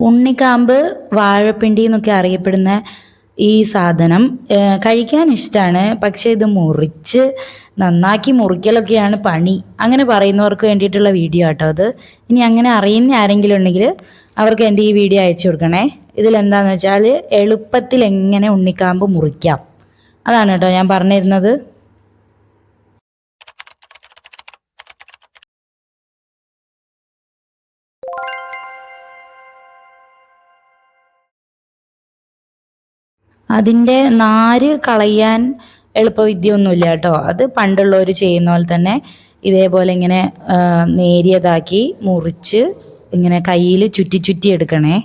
ഉണ്ണിക്കാമ്പ് വാഴപ്പിണ്ടി എന്നൊക്കെ അറിയപ്പെടുന്ന ഈ സാധനം കഴിക്കാൻ ഇഷ്ടമാണ് പക്ഷേ ഇത് മുറിച്ച് നന്നാക്കി മുറിക്കലൊക്കെയാണ് പണി. അങ്ങനെ പറയുന്നവർക്ക് വേണ്ടിയിട്ടുള്ള വീഡിയോ ആട്ടോ അത്. ഇനി അങ്ങനെ അറിയുന്ന ആരെങ്കിലും ഉണ്ടെങ്കിൽ അവർക്ക് എന്റെ ഈ വീഡിയോ അയച്ചു കൊടുക്കണേ. ഇതിലെന്താണെന്ന് വെച്ചാൽ എളുപ്പത്തിൽ എങ്ങനെ ഉണ്ണിക്കാമ്പ് മുറിക്കാം. അതാണ് കേട്ടോ ഞാൻ പറഞ്ഞിരുന്നത്. അതിന്റെ നാര് കളയാൻ എളുപ്പവിദ്യയൊന്നുമില്ല കേട്ടോ. അത് പണ്ടുള്ളവർ ചെയ്യുന്ന പോലെ തന്നെ ഇതേപോലെ ഇങ്ങനെ നേരിയതാക്കി മുറിച്ച് ഇങ്ങനെ കയ്യിൽ ചുറ്റി ചുറ്റി എടുക്കണേ.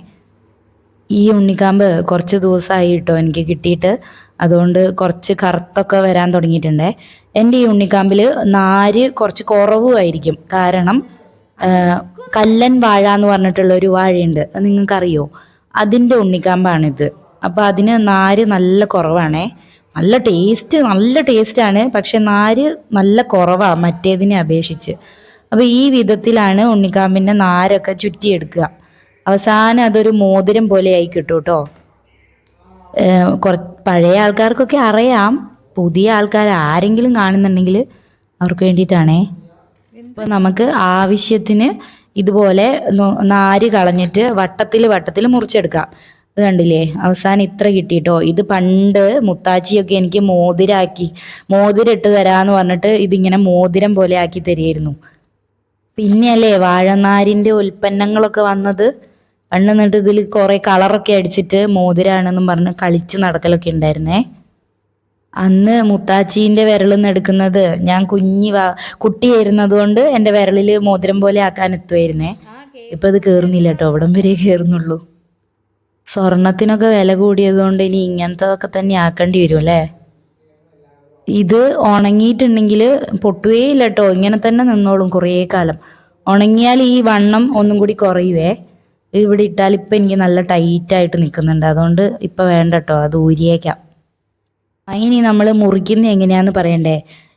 ഈ ഉണ്ണിക്കാമ്പ് കുറച്ച് ദിവസമായി കേട്ടോ എനിക്ക് കിട്ടിയിട്ട്. അതുകൊണ്ട് കുറച്ച് കറുത്തൊക്കെ വരാൻ തുടങ്ങിയിട്ടുണ്ടേ. എന്റെ ഈ ഉണ്ണിക്കാമ്പിൽ നാര് കുറച്ച് കുറവുമായിരിക്കും. കാരണം കല്ലൻ വാഴ എന്ന് പറഞ്ഞിട്ടുള്ള ഒരു വാഴയുണ്ട് നിങ്ങൾക്കറിയോ? അതിന്റെ ഉണ്ണിക്കാമ്പാണിത്. അപ്പോൾ അതിന് നാര് നല്ല കുറവാണേ. നല്ല ടേസ്റ്റ് നല്ല ടേസ്റ്റാണ് പക്ഷെ നാര് നല്ല കുറവാണ് മറ്റേതിനെ അപേക്ഷിച്ച്. അപ്പോൾ ഈ വിധത്തിലാണ് ഉണ്ണിക്കാമ്പിന്റെ നാരൊക്കെ ചുറ്റിയെടുക്കുക. അവസാനം അതൊരു മോതിരം പോലെ ആയി കിട്ടും കേട്ടോ. കുറ പഴയ ആൾക്കാർക്കൊക്കെ അറിയാം. പുതിയ ആൾക്കാർ ആരെങ്കിലും കാണുന്നുണ്ടെങ്കിൽ അവർക്ക് വേണ്ടിയിട്ടാണേ. അപ്പോൾ നമുക്ക് ആവശ്യത്തിന് ഇതുപോലെ നാര് കളഞ്ഞിട്ട് വട്ടത്തിൽ വട്ടത്തിൽ മുറിച്ചെടുക്കാം. ഇത് കണ്ടില്ലേ? അവസാനം ഇത്ര കിട്ടിട്ടോ. ഇത് പണ്ട് മുത്താച്ചിയൊക്കെ എനിക്ക് മോതിരാക്കി മോതിരം ഇട്ട് തരാന്ന് പറഞ്ഞിട്ട് ഇതിങ്ങനെ മോതിരം പോലെ ആക്കി തരുമായിരുന്നു പിന്നെയല്ലേ വാഴനാരിന്റെ ഉൽപ്പന്നങ്ങളൊക്കെ വന്നത്? പണ്ട് എന്നിട്ട് ഇതിൽ കുറേ കളറൊക്കെ അടിച്ചിട്ട് മോതിരാണെന്നും പറഞ്ഞ് കളിച്ച് നടക്കലൊക്കെ ഉണ്ടായിരുന്നേ. അന്ന് മുത്താച്ചീന്റെ വിരലിൽ എടുക്കുന്നത് ഞാൻ കുഞ്ഞി വാ കുട്ടിയായിരുന്നത് കൊണ്ട് എന്റെ വിരലിൽ മോതിരം പോലെ ആക്കാൻ എത്തുമായിരുന്നേ ഇപ്പം അത് കയറുന്നില്ല കേട്ടോ. അവിടം വരെ കയറുന്നുള്ളൂ സ്വർണത്തിനൊക്കെ വില കൂടിയത് കൊണ്ട് ഇനി ഇങ്ങനത്തതൊക്കെ തന്നെ ആക്കേണ്ടി വരും അല്ലേ? ഇത് ഉണങ്ങിയിട്ടുണ്ടെങ്കിൽ പൊട്ടുകയില്ല കേട്ടോ ഇങ്ങനെ തന്നെ നിന്നോളും കുറേ കാലം. ഉണങ്ങിയാൽ ഈ വണ്ണം ഒന്നും കൂടി കുറയുവേ. ഇവിടെ ഇട്ടാൽ ഇപ്പം എനിക്ക് നല്ല ടൈറ്റായിട്ട് നിൽക്കുന്നുണ്ട് അതുകൊണ്ട് ഇപ്പം വേണ്ട കേട്ടോ അത് ഊരിയേക്കാം. അതിനി നമ്മൾ മുറിക്കുന്നത് എങ്ങനെയാന്ന് പറയണ്ടേ?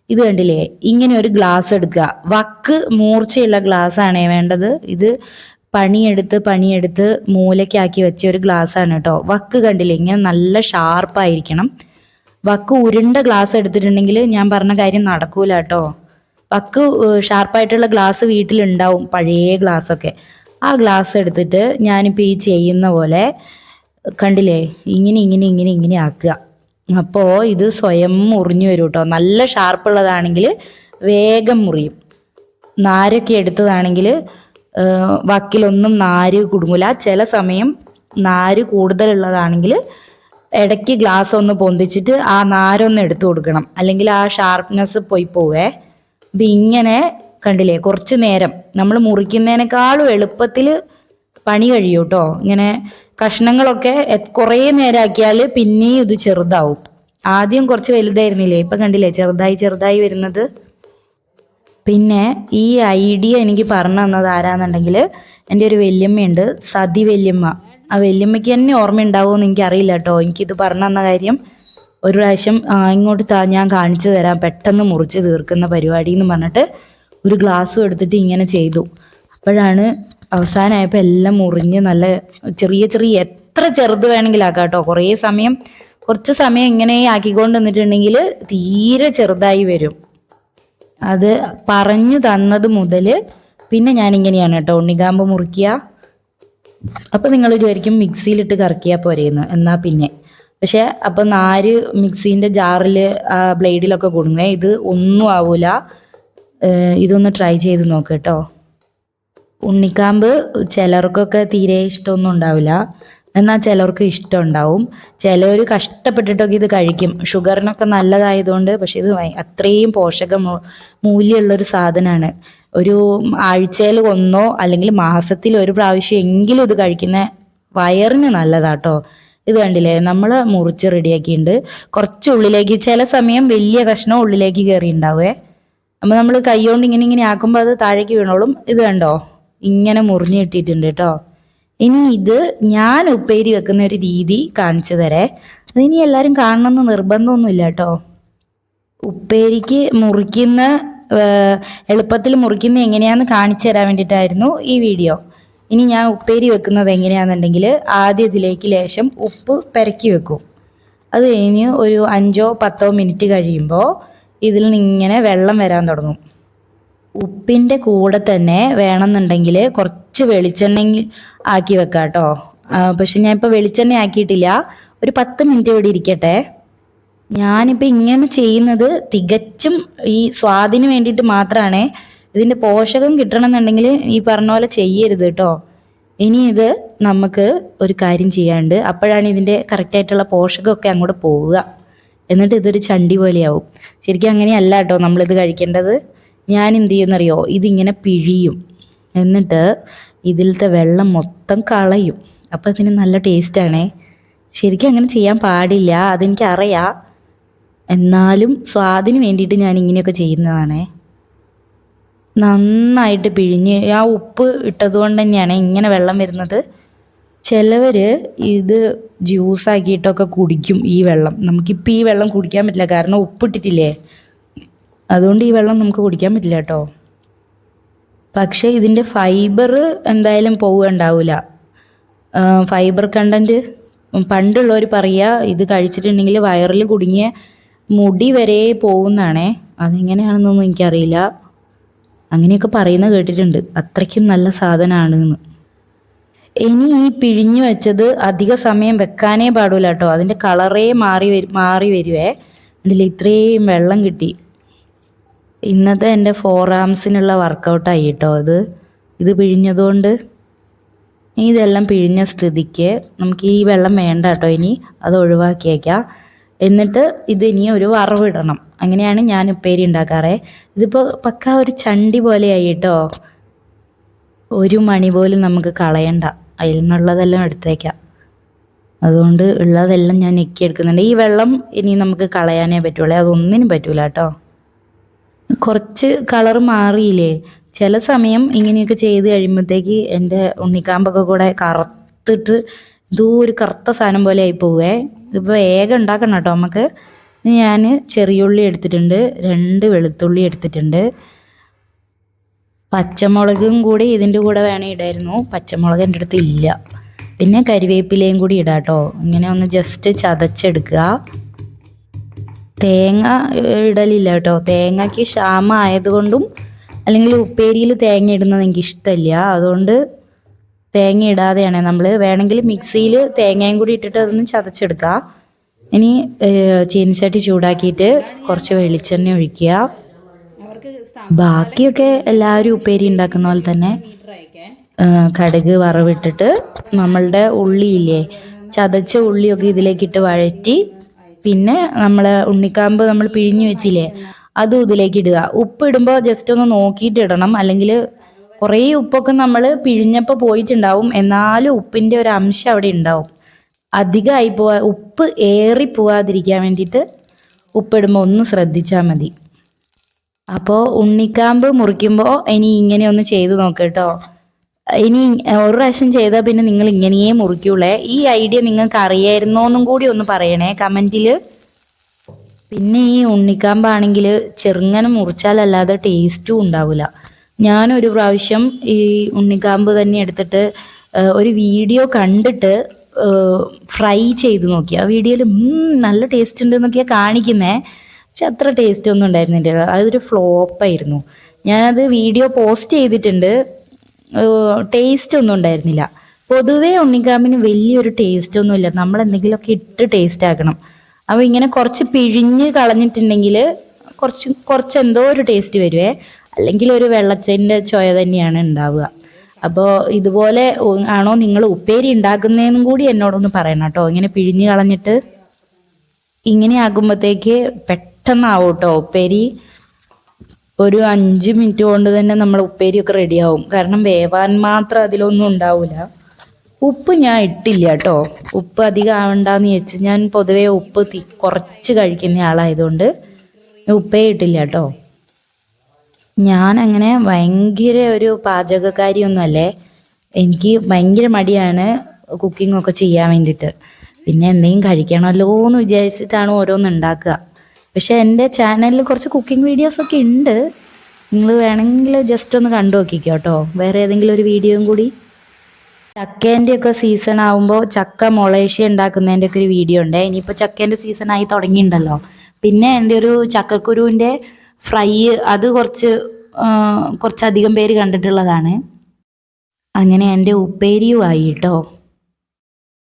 ഇത് കണ്ടില്ലേ? ഇങ്ങനെ ഒരു ഗ്ലാസ് എടുക്കുക. വക്ക് മൂർച്ചയുള്ള ഗ്ലാസ് ആണേ വേണ്ടത്. ഇത് പണിയെടുത്ത് പണിയെടുത്ത് മൂലയ്ക്കാക്കി വെച്ച ഒരു ഗ്ലാസ് ആണ് കേട്ടോ. വക്ക് കണ്ടില്ലേ? ഇങ്ങനെ നല്ല ഷാർപ്പായിരിക്കണം. വക്ക് ഉരുണ്ട ഗ്ലാസ് എടുത്തിട്ടുണ്ടെങ്കിൽ ഞാൻ പറഞ്ഞ കാര്യം നടക്കൂല കേട്ടോ. വക്ക് ഷാർപ്പായിട്ടുള്ള ഗ്ലാസ് വീട്ടിലുണ്ടാവും പഴയ ഗ്ലാസ്സൊക്കെ. ആ ഗ്ലാസ് എടുത്തിട്ട് ഞാനിപ്പോൾ ഈ ചെയ്യുന്ന പോലെ കണ്ടില്ലേ? ഇങ്ങനെ ഇങ്ങനെ ഇങ്ങനെ ഇങ്ങനെ ആക്കുക. അപ്പോൾ ഇത് സ്വയം മുറിഞ്ഞു വരും കേട്ടോ. നല്ല ഷാർപ്പുള്ളതാണെങ്കിൽ വേഗം മുറിയും. നാരൊക്കെ എടുത്തതാണെങ്കിൽ വക്കിലൊന്നും നാര് കുടുങ്ങില്ല ചില സമയം നാര് കൂടുതലുള്ളതാണെങ്കിൽ ഇടയ്ക്ക് ഗ്ലാസ് ഒന്ന് പൊന്തിച്ചിട്ട് ആ നാരൊന്ന് എടുത്തു കൊടുക്കണം. അല്ലെങ്കിൽ ആ ഷാർപ്നെസ് പോയി പോവേ. അപ്പം ഇങ്ങനെ കണ്ടില്ലേ? കുറച്ച് നേരം നമ്മൾ മുറിക്കുന്നതിനേക്കാളും എളുപ്പത്തിൽ പണി കഴിയും കേട്ടോ ഇങ്ങനെ കഷ്ണങ്ങളൊക്കെ കുറേ നേരം ആക്കിയാൽ പിന്നെയും ഇത് ചെറുതാവും. ആദ്യം കുറച്ച് വലുതായിരുന്നില്ലേ? ഇപ്പം കണ്ടില്ലേ? ചെറുതായി ചെറുതായി വരുന്നത്. പിന്നെ ഈ ഐഡിയ എനിക്ക് പറഞ്ഞു തന്നത് ആരാന്നുണ്ടെങ്കിൽ എന്റെ ഒരു വല്യമ്മയുണ്ട് സതി വല്യമ്മ. ആ വല്യമ്മയ്ക്ക് തന്നെ ഓർമ്മയുണ്ടാവുമെന്ന് എനിക്കറിയില്ല കേട്ടോ. എനിക്കിത് പറഞ്ഞു തന്ന കാര്യം ഒരു പ്രാവശ്യം ഇങ്ങോട്ട് താ ഞാൻ കാണിച്ചു തരാം. പെട്ടെന്ന് മുറിച്ച് തീർക്കുന്ന പരിപാടി എന്ന് പറഞ്ഞിട്ട് ഒരു ഗ്ലാസ്സും എടുത്തിട്ട് ഇങ്ങനെ ചെയ്തു. അപ്പോഴാണ് അവസാനമായപ്പോൾ എല്ലാം മുറിഞ്ഞ് നല്ല ചെറിയ ചെറിയ എത്ര ചെറുത് വേണമെങ്കിലും ആക്കാം കേട്ടോ. കുറേ സമയം കുറച്ച് സമയം ഇങ്ങനെ ആക്കിക്കൊണ്ട് നിന്നിട്ടുണ്ടെങ്കിൽ തീരെ ചെറുതായി വരും. അത് പറഞ്ഞു തന്നത് മുതൽ പിന്നെ ഞാൻ ഇങ്ങനെയാണ് കേട്ടോ. ഉണ്ണികാമ്പ് മുറിക്കുക അപ്പം നിങ്ങൾ വിചാരിക്കും മിക്സിയിലിട്ട് കറക്കിയാൽ പോരെയെന്ന് എന്നാൽ പിന്നെ. പക്ഷെ അപ്പം നാര് മിക്സീന്റെ ജാറിൽ ബ്ലേഡിലൊക്കെ കൊടുങ്ങേ. ഇത് ഒന്നും ആവൂല. ഇതൊന്ന് ട്രൈ ചെയ്ത് നോക്ക് കേട്ടോ. ഉണ്ണിക്കാമ്പ് ചിലർക്കൊക്കെ തീരെ ഇഷ്ടമൊന്നും ഉണ്ടാവില്ല. എന്നാൽ ചിലർക്ക് ഇഷ്ടം ഉണ്ടാവും ചിലർ കഷ്ടപ്പെട്ടിട്ടൊക്കെ ഇത് കഴിക്കും. ഷുഗറിനൊക്കെ നല്ലതായതുകൊണ്ട് പക്ഷെ ഇത് അത്രയും പോഷക മൂല്യമുള്ളൊരു സാധനമാണ്. ഒരു ആഴ്ചയിൽ ഒന്നോ അല്ലെങ്കിൽ മാസത്തിൽ ഒരു പ്രാവശ്യം എങ്കിലും ഇത് കഴിക്കുന്ന വയറിന് നല്ലതാട്ടോ. ഇത് കണ്ടില്ലേ? നമ്മൾ മുറിച്ച് റെഡിയാക്കിയിട്ടുണ്ട്. കുറച്ച് ഉള്ളിലേക്ക് ചില സമയം വലിയ കഷ്ണം ഉള്ളിലേക്ക് കയറി ഉണ്ടാവേ അപ്പോൾ നമ്മൾ കൈ കൊണ്ട് ഇങ്ങനെ ഇങ്ങനെ ആക്കുമ്പോൾ അത് താഴേക്ക് വീണോളും. ഇത് കണ്ടോ? ഇങ്ങനെ മുറിഞ്ഞ് കിട്ടിയിട്ടുണ്ട് കേട്ടോ. ഇനി ഇത് ഞാൻ ഉപ്പേരി വെക്കുന്ന ഒരു രീതി കാണിച്ചു തരേ. അതിനി എല്ലാവരും കാണണമെന്ന് നിർബന്ധമൊന്നുമില്ല കേട്ടോ. ഉപ്പേരിക്ക് മുറിക്കുന്ന എളുപ്പത്തിൽ മുറിക്കുന്ന എങ്ങനെയാന്ന് കാണിച്ചു തരാൻ വേണ്ടിയിട്ടായിരുന്നു ഈ വീഡിയോ. ഇനി ഞാൻ ഉപ്പേരി വെക്കുന്നത് എങ്ങനെയാണെന്നുണ്ടെങ്കിൽ ആദ്യം ഇതിലേക്ക് ലേശം ഉപ്പ് പെരക്കി വെക്കും. അത് കഴിഞ്ഞ് ഒരു അഞ്ചോ പത്തോ മിനിറ്റ് കഴിയുമ്പോൾ ഇതിൽ നിന്ന് ഇങ്ങനെ വെള്ളം വരാൻ തുടങ്ങും. ഉപ്പിന്റെ കൂടെ തന്നെ വേണമെന്നുണ്ടെങ്കിൽ കുറച്ച് വെളിച്ചെണ്ണ ആക്കി വെക്കാം കേട്ടോ പക്ഷെ ഞാൻ ഇപ്പോൾ വെളിച്ചെണ്ണ ആക്കിയിട്ടില്ല. ഒരു പത്ത് മിനിറ്റ് ഇവിടെ ഇരിക്കട്ടെ. ഞാനിപ്പോൾ ഇങ്ങനെ ചെയ്യുന്നത് തികച്ചും ഈ സ്വാദിന് വേണ്ടിയിട്ട് മാത്രമാണ് ഇതിന്റെ പോഷകം കിട്ടണമെന്നുണ്ടെങ്കിൽ ഈ പറഞ്ഞ പോലെ ചെയ്യരുത് കേട്ടോ ഇനി ഇത് നമുക്ക് ഒരു കാര്യം ചെയ്യാണ്ട് അപ്പോഴാണ് ഇതിന്റെ കറക്റ്റായിട്ടുള്ള പോഷകമൊക്കെ അങ്ങോട്ട് പോവുക. എന്നിട്ട് ഇതൊരു ചണ്ടി പോലെയാവും. ശരിക്കും അങ്ങനെയല്ല കേട്ടോ നമ്മളിത് കഴിക്കേണ്ടത്. ഞാൻ എന്ത് ചെയ്യുമെന്നറിയോ ഇതിങ്ങനെ പിഴിയും. എന്നിട്ട് ഇതിലത്തെ വെള്ളം മൊത്തം കളയും. അപ്പോൾ ഇതിന് നല്ല ടേസ്റ്റാണേ ശരിക്കും അങ്ങനെ ചെയ്യാൻ പാടില്ല അതെനിക്ക് അറിയാം എന്നാലും സ്വാദിന് വേണ്ടിയിട്ട് ഞാൻ ഇങ്ങനെയൊക്കെ ചെയ്യുന്നതാണേ. നന്നായിട്ട് പിഴിഞ്ഞ് ആ ഉപ്പ് ഇട്ടത് കൊണ്ട് തന്നെയാണ് ഇങ്ങനെ വെള്ളം വരുന്നത്. ചിലവർ ഇത് ജ്യൂസാക്കിയിട്ടൊക്കെ കുടിക്കും ഈ വെള്ളം. നമുക്കിപ്പോൾ ഈ വെള്ളം കുടിക്കാൻ പറ്റില്ല കാരണം ഉപ്പിട്ടിട്ടില്ലേ അതുകൊണ്ട് ഈ വെള്ളം നമുക്ക് കുടിക്കാൻ പറ്റില്ല കേട്ടോ. പക്ഷേ ഇതിന്റെ ഫൈബർ എന്തായാലും പോവുകയുണ്ടാവില്ല ഫൈബർ കണ്ടന്റ് പണ്ടുള്ളവർ പറയുക ഇത് കഴിച്ചിട്ടുണ്ടെങ്കിൽ വയറിൽ കുടുങ്ങിയ മുടി വരെ പോകുന്നതാണേ അതെങ്ങനെയാണെന്നൊന്നും എനിക്കറിയില്ല. അങ്ങനെയൊക്കെ പറയുന്നത് കേട്ടിട്ടുണ്ട്. അത്രയ്ക്കും നല്ല സാധനമാണ് എന്ന് ഇനി ഈ പിഴിഞ്ഞു വെച്ചത് അധിക സമയം വെക്കാനേ പാടില്ല കേട്ടോ. അതിന്റെ കളറേ മാറി വരും മാറി വരുവേ. അതിൽ ഇത്രയും വെള്ളം കിട്ടി. ഇന്നത്തെ എന്റെ ഫോർ ആംസിനുള്ള വർക്കൗട്ടായി കേട്ടോ അത് ഇത് പിഴിഞ്ഞതുകൊണ്ട് ഇനി ഇതെല്ലാം പിഴിഞ്ഞ സ്ഥിതിക്ക് നമുക്ക് ഈ വെള്ളം വേണ്ട കേട്ടോ ഇനി അത് ഒഴിവാക്കിയേക്കാം. എന്നിട്ട് ഇത് ഇനി ഒരു വറവിടണം. അങ്ങനെയാണ് ഞാൻ ഉപ്പേരി ഉണ്ടാക്കാറ്. ഇതിപ്പോൾ പക്ക ഒരു ചണ്ടി പോലെയായി കേട്ടോ. ഒരു മണി പോലും നമുക്ക് കളയണ്ട. അതിൽ നിന്നുള്ളതെല്ലാം എടുത്തേക്കാം. അതുകൊണ്ട് ഉള്ളതെല്ലാം ഞാൻ ഞെക്കി എടുക്കുന്നുണ്ട് ഈ വെള്ളം ഇനി നമുക്ക് കളയാനേ പറ്റുള്ളൂ. അതൊന്നിനും പറ്റൂല കേട്ടോ. കുറച്ച് കളർ മാറിയില്ലേ? ചില സമയം ഇങ്ങനെയൊക്കെ ചെയ്ത് കഴിയുമ്പോഴത്തേക്ക് എന്റെ ഉണ്ണിക്കാമ്പൊക്കെ കൂടെ കറുത്തിട്ട് ഇതോ ഒരു കറുത്ത സാധനം പോലെ ആയി പോവേ. ഇപ്പോൾ വേഗം ഉണ്ടാക്കണം കേട്ടോ നമുക്ക് ഞാൻ ചെറിയുള്ളി എടുത്തിട്ടുണ്ട് രണ്ട് വെളുത്തുള്ളി എടുത്തിട്ടുണ്ട്. പച്ചമുളകും കൂടി ഇതിന്റെ കൂടെ വേണേ ഇടായിരുന്നു. പച്ചമുളക് എന്റെ അടുത്ത് ഇല്ല. പിന്നെ കരിവേപ്പിലയും കൂടി ഇടാം കേട്ടോ ഇങ്ങനെ ഒന്ന് ജസ്റ്റ് ചതച്ചെടുക്കുക. തേങ്ങ ഇടലില്ല കേട്ടോ. തേങ്ങയ്ക്ക് ക്ഷാമ ആയതുകൊണ്ടും അല്ലെങ്കിൽ ഉപ്പേരിയിൽ തേങ്ങ ഇടുന്നത് എനിക്ക് ഇഷ്ടമില്ല അതുകൊണ്ട് തേങ്ങ ഇടാതെയാണ് നമ്മൾ വേണമെങ്കിൽ മിക്സിയിൽ തേങ്ങയും കൂടി ഇട്ടിട്ട് അതൊന്ന് ചതച്ചെടുക്കാം. ഇനി ചീനിച്ചട്ടി ചൂടാക്കിയിട്ട് കുറച്ച് വെളിച്ചെണ്ണ ഒഴിക്കുക. ബാക്കിയൊക്കെ എല്ലാവരും ഉപ്പേരി ഉണ്ടാക്കുന്ന പോലെ തന്നെ കടുക് വറവിട്ടിട്ട് നമ്മളുടെ ഉള്ളിയില്ലേ ചതച്ച ഉള്ളിയൊക്കെ ഇതിലേക്കിട്ട് വഴറ്റി പിന്നെ നമ്മൾ ഉണ്ണിക്കാമ്പ് നമ്മൾ പിഴിഞ്ഞു വെച്ചില്ലേ അതും ഇതിലേക്ക് ഇടുക. ഉപ്പ് ഇടുമ്പോൾ ജസ്റ്റ് ഒന്ന് നോക്കിയിട്ട് ഇടണം. അല്ലെങ്കിൽ കുറേ ഉപ്പൊക്കെ നമ്മൾ പിഴിഞ്ഞപ്പോൾ പോയിട്ടുണ്ടാവും. എന്നാലും ഉപ്പിന്റെ ഒരു അംശം അവിടെ ഉണ്ടാവും. അധികമായി പോവാ ഉപ്പ് ഏറി പോവാതിരിക്കാൻ വേണ്ടിയിട്ട് ഉപ്പിടുമ്പോൾ ഒന്ന് ശ്രദ്ധിച്ചാൽ മതി. അപ്പോൾ ഉണ്ണിക്കാമ്പ് മുറിക്കുമ്പോൾ ഇനി ഇങ്ങനെ ഒന്ന് ചെയ്ത് നോക്കട്ടോ ഇനി ഒരു പ്രാവശ്യം ചെയ്താൽ പിന്നെ നിങ്ങൾ ഇങ്ങനെയേ മുറിക്കുള്ളേ. ഈ ഐഡിയ നിങ്ങൾക്ക് അറിയായിരുന്നോന്നും കൂടി ഒന്ന് പറയണേ കമന്റിൽ പിന്നെ ഈ ഉണ്ണിക്കാമ്പാണെങ്കിൽ ചെറുങ്ങനെ മുറിച്ചാലല്ലാതെ ടേസ്റ്റും ഉണ്ടാവില്ല ഞാനൊരു പ്രാവശ്യം ഈ ഉണ്ണിക്കാമ്പ് തന്നെ എടുത്തിട്ട് ഒരു വീഡിയോ കണ്ടിട്ട് ഫ്രൈ ചെയ്ത് നോക്കി. ആ വീഡിയോയിൽ നല്ല ടേസ്റ്റ് ഉണ്ട് എന്നൊക്കെയാണ് കാണിക്കുന്നേ. പക്ഷെ അത്ര ടേസ്റ്റ് ഒന്നും ഉണ്ടായിരുന്നില്ല. അതൊരു ഫ്ലോപ്പായിരുന്നു. ഞാനത് വീഡിയോ പോസ്റ്റ് ചെയ്തിട്ടുണ്ട്. ടേസ്റ്റ് ഒന്നും ഉണ്ടായിരുന്നില്ല. പൊതുവേ ഉണ്ണിക്കാമ്പിന് വലിയൊരു ടേസ്റ്റ് ഒന്നുമില്ല നമ്മൾ എന്തെങ്കിലുമൊക്കെ ഇട്ട് ടേസ്റ്റ് ആക്കണം. അപ്പോൾ ഇങ്ങനെ കുറച്ച് പിഴിഞ്ഞ് കളഞ്ഞിട്ടുണ്ടെങ്കിൽ കുറച്ച് കുറച്ച് എന്തോ ഒരു ടേസ്റ്റ് വരുവേ. അല്ലെങ്കിൽ ഒരു വെള്ളച്ചന്റെ ചോയ തന്നെയാണ് ഉണ്ടാവുക. അപ്പോൾ ഇതുപോലെ ആണോ നിങ്ങൾ ഉപ്പേരി ഉണ്ടാക്കുന്നതെന്നും കൂടി എന്നോടൊന്ന് പറയണം കേട്ടോ. ഇങ്ങനെ പിഴിഞ്ഞ് കളഞ്ഞിട്ട് ഇങ്ങനെ ആകുമ്പോഴത്തേക്ക് പെട്ടെന്നാവും കേട്ടോ ഉപ്പേരി? ഒരു അഞ്ച് മിനിറ്റ് കൊണ്ട് തന്നെ നമ്മൾ ഉപ്പേരിയൊക്കെ റെഡിയാവും. കാരണം വേവാൻ മാത്രം അതിലൊന്നും ഉണ്ടാവില്ല ഉപ്പ് ഞാൻ ഇട്ടില്ല കേട്ടോ. ഉപ്പ് അധികം ആവണ്ടെന്ന് ചോദിച്ച് ഞാൻ പൊതുവേ ഉപ്പ് കുറച്ച് കഴിക്കുന്ന ആളായതുകൊണ്ട് ഉപ്പേ ഇട്ടില്ല കേട്ടോ. ഞാൻ അങ്ങനെ ഭയങ്കര ഒരു പാചകക്കാരിയൊന്നുമല്ലേ? എനിക്ക് ഭയങ്കര മടിയാണ് കുക്കിംഗ് ഒക്കെ ചെയ്യാൻ വേണ്ടിയിട്ട്. പിന്നെ എന്തെങ്കിലും കഴിക്കണമല്ലോ എന്ന് വിചാരിച്ചിട്ടാണ് ഓരോന്ന് ഉണ്ടാക്കുക. പക്ഷേ എന്റെ ചാനലിൽ കുറച്ച് കുക്കിംഗ് വീഡിയോസൊക്കെ ഉണ്ട്. നിങ്ങൾ വേണമെങ്കിൽ ജസ്റ്റ് ഒന്ന് കണ്ടു നോക്കിക്കോ കേട്ടോ. വേറെ ഏതെങ്കിലും ഒരു വീഡിയോയും കൂടി. ചക്കേന്റെ ഒക്കെ സീസൺ ആകുമ്പോൾ ചക്ക മൊളേശി ഉണ്ടാക്കുന്നതിന്റെ ഒക്കെ ഒരു വീഡിയോ ഉണ്ട്. ഇനിയിപ്പോൾ ചക്കേന്റെ സീസൺ ആയി തുടങ്ങിയിട്ടുണ്ടല്ലോ. പിന്നെ എന്റെ ഒരു ചക്കക്കുരുവിന്റെ ഫ്രൈ അത് കുറച്ച് കുറച്ചധികം പേര് കണ്ടിട്ടുള്ളതാണ്. അങ്ങനെ എന്റെ ഉപ്പേരിയുമായി കേട്ടോ.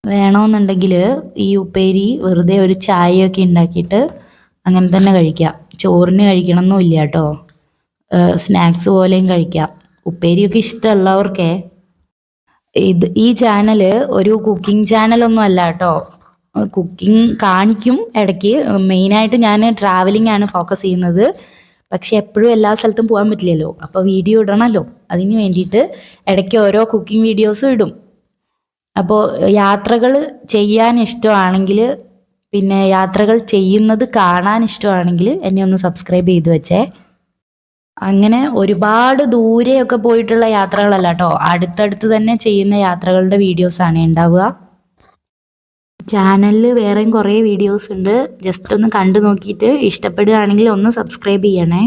വേണമെന്നുണ്ടെങ്കിൽ ഈ ഉപ്പേരി വെറുതെ ഒരു ചായയൊക്കെ ഉണ്ടാക്കിയിട്ട് അങ്ങനെ തന്നെ കഴിക്കാം ചോറിന് കഴിക്കണമെന്നില്ല കേട്ടോ. സ്നാക്സ് പോലെയും കഴിക്കാം ഉപ്പേരിയൊക്കെ ഇഷ്ടമുള്ളവർക്കേ. ഇത് ഈ ചാനൽ ഒരു കുക്കിംഗ് ചാനലൊന്നും അല്ല കേട്ടോ. കുക്കിംഗ് കാണിക്കും ഇടയ്ക്ക്. മെയിനായിട്ട് ഞാൻ ട്രാവലിംഗ് ആണ് ഫോക്കസ് ചെയ്യുന്നത്. പക്ഷെ എപ്പോഴും എല്ലാ സ്ഥലത്തും പോകാൻ പറ്റില്ലല്ലോ. അപ്പോൾ വീഡിയോ ഇടണമല്ലോ അതിന് വേണ്ടിയിട്ട് ഇടയ്ക്ക് ഓരോ കുക്കിംഗ് വീഡിയോസും ഇടും. അപ്പോൾ യാത്രകൾ ചെയ്യാൻ ഇഷ്ടമാണെങ്കിൽ പിന്നെ യാത്രകൾ ചെയ്യുന്നത് കാണാൻ ഇഷ്ടമാണെങ്കിൽ എന്നെ ഒന്ന് സബ്സ്ക്രൈബ് ചെയ്തു വെച്ചേ. അങ്ങനെ ഒരുപാട് ദൂരെയൊക്കെ പോയിട്ടുള്ള യാത്രകളല്ല കേട്ടോ അടുത്തടുത്ത് തന്നെ ചെയ്യുന്ന യാത്രകളുടെ വീഡിയോസാണ് ഉണ്ടാവുക ചാനലിൽ വേറെയും കുറേ വീഡിയോസ് ഉണ്ട്. ജസ്റ്റ് ഒന്ന് കണ്ടു നോക്കിയിട്ട് ഇഷ്ടപ്പെടുകയാണെങ്കിൽ ഒന്ന് സബ്സ്ക്രൈബ് ചെയ്യണേ.